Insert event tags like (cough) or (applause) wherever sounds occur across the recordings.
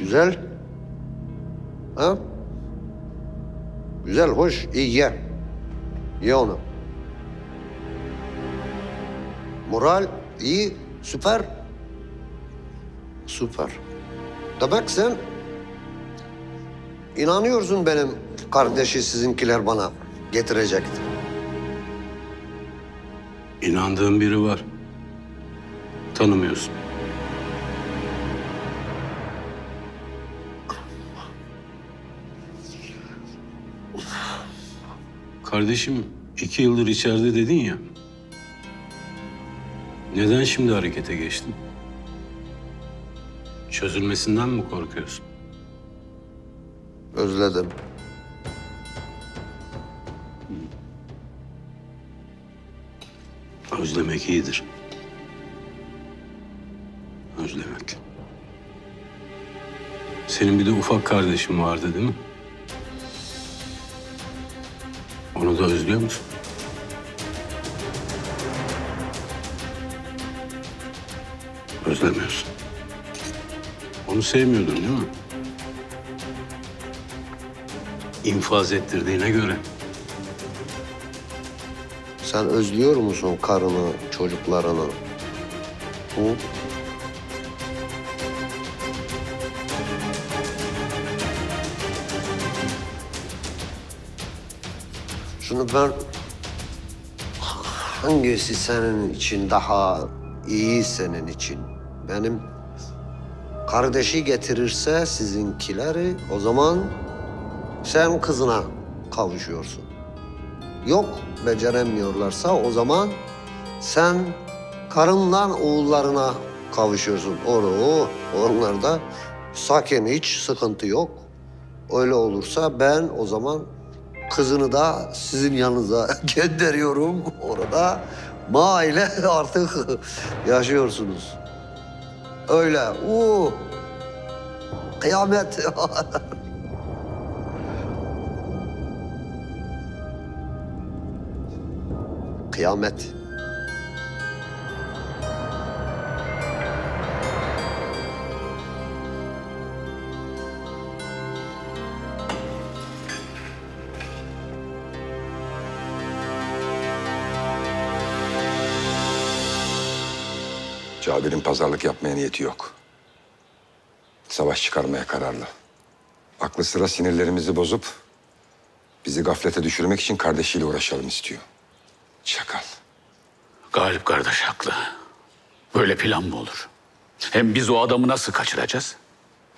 Güzel. Ha? Güzel, hoş, iyi ye. Ye onu. Moral iyi, süper. Süper. Demek sen inanıyorsun benim kardeşi sizinkiler bana getirecekti. İnandığım biri var. Tanımıyorsun. Kardeşim iki yıldır içeride dedin ya. Neden şimdi harekete geçtin? Çözülmesinden mi korkuyorsun? Özledim. Özlemek iyidir. Özlemek. Senin bir de ufak kardeşin vardı değil mi? Onu da özlüyor musun? Özlemiyorsun. Onu sevmiyordun değil mi? İnfaz ettirdiğine göre Sen özlüyor musun karını, çocuklarını? Hı? Şunu ben hangisi senin için daha iyi senin için? Benim kardeşi getirirse sizinkileri o zaman sen kızına kavuşuyorsun. Yok beceremiyorlarsa o zaman sen karınla oğullarına kavuşuyorsun. Onu, onlarda sakin hiç sıkıntı yok. Öyle olursa ben o zaman kızını da sizin yanınıza (laughs) gönderiyorum. Orada ma ile (laughs) artık yaşıyorsunuz. Öyle. Oo. Kıyamet. (laughs) Kıyamet. Cabir'in pazarlık yapmaya niyeti yok. Savaş çıkarmaya kararlı. Aklı sıra sinirlerimizi bozup bizi gaflete düşürmek için kardeşiyle uğraşalım istiyor. Çakal. Galip kardeş haklı. Böyle plan mı olur? Hem biz o adamı nasıl kaçıracağız?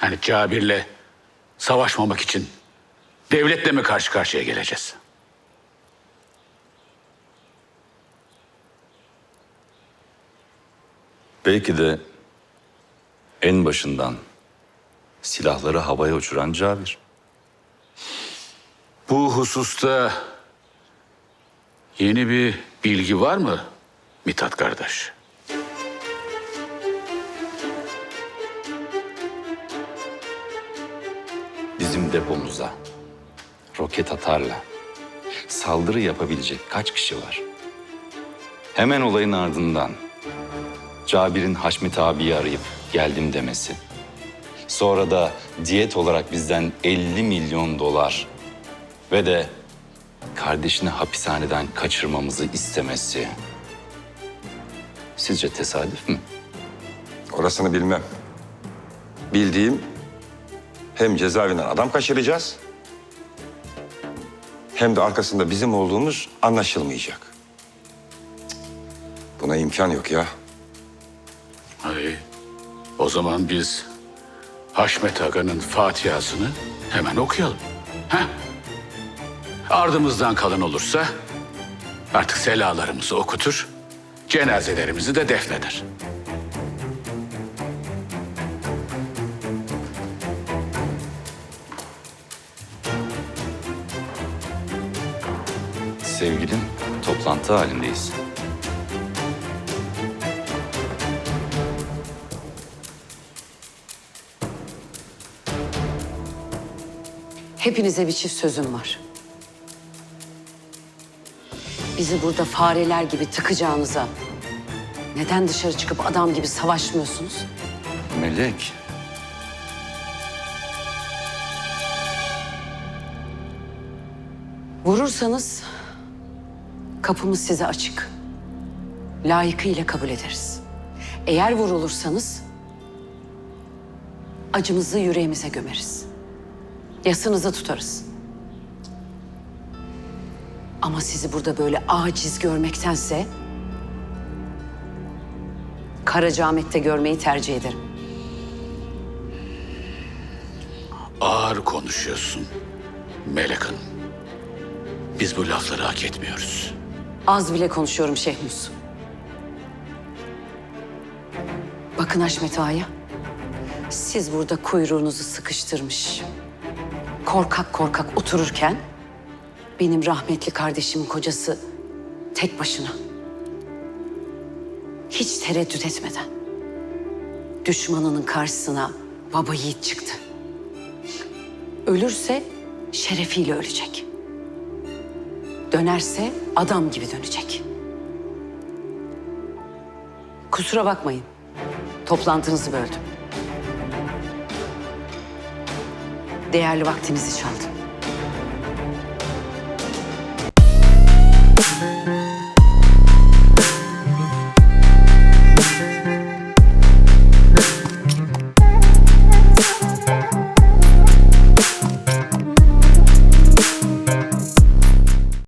Yani Cabir'le savaşmamak için devletle mi karşı karşıya geleceğiz? Belki de en başından silahları havaya uçuran Cabir. Bu hususta yeni bir bilgi var mı Mithat kardeş? Bizim depomuza roket atarla saldırı yapabilecek kaç kişi var? Hemen olayın ardından Cabir'in Haşmet abiyi arayıp geldim demesi. Sonra da diyet olarak bizden 50 milyon dolar ve de kardeşini hapishaneden kaçırmamızı istemesi. Sizce tesadüf mü? Orasını bilmem. Bildiğim hem cezaevinden adam kaçıracağız hem de arkasında bizim olduğumuz anlaşılmayacak. Buna imkan yok ya. Zaman biz Haşmet Aga'nın Fatiha'sını hemen okuyalım. Heh. Ardımızdan kalan olursa artık selalarımızı okutur, cenazelerimizi de defneder. Sevgilim, toplantı halindeyiz. Hepinize bir çift sözüm var. Bizi burada fareler gibi tıkacağınıza neden dışarı çıkıp adam gibi savaşmıyorsunuz? Melek. Vurursanız kapımız size açık. Layıkıyla kabul ederiz. Eğer vurulursanız acımızı yüreğimize gömeriz. Yasınızı tutarız. Ama sizi burada böyle aciz görmektense Karacaahmet'te görmeyi tercih ederim. Ağır konuşuyorsun Melek Hanım. Biz bu lafları hak etmiyoruz. Az bile konuşuyorum Şehmus. Bakın Haşmet Ağa'ya. Siz burada kuyruğunuzu sıkıştırmış. Korkak korkak otururken... ...benim rahmetli kardeşimin kocası tek başına. Hiç tereddüt etmeden. Düşmanının karşısına baba yiğit çıktı. Ölürse şerefiyle ölecek. Dönerse adam gibi dönecek. Kusura bakmayın. Toplantınızı böldüm. Değerli vaktinizi çaldım.